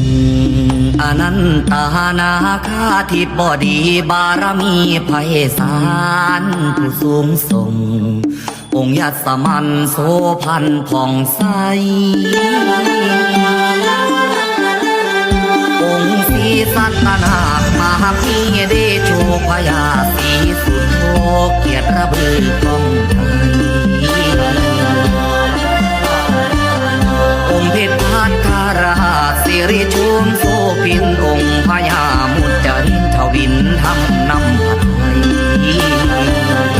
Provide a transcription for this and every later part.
งฆ์อนันตานาคาทิบดีบารมีไพศาลผู้สูงส่ง องค์ยัสมันโสพันผ่องใสองค์ศรีสัตนาคมหาพีเดโชพยาสีสุด ริชุมโสพินองค์พญามุจจรินทวินทำนำผัดไทย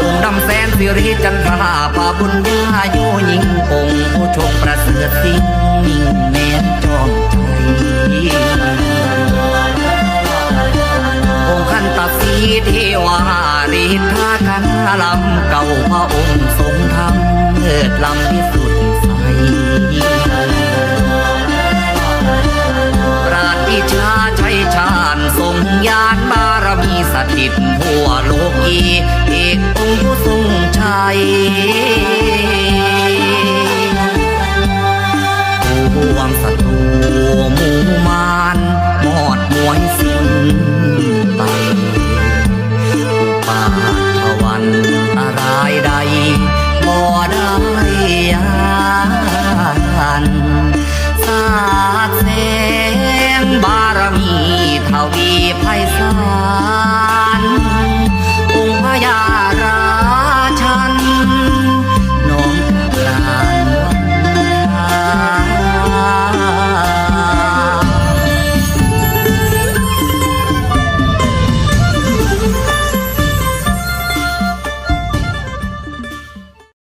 องค์ดำแสนสิริจันทราพาบุญญาโยยิงองค์ผู้ชงประเสริฐสิ่งนิ่งแม้นจอมใจองค์ขันตสีเทวาริทากันลำเก่าพระองค์ทรงธรรมเลิศลำที่สุ ญาณบารมีสถิตทั่วโลกีเอก 바散.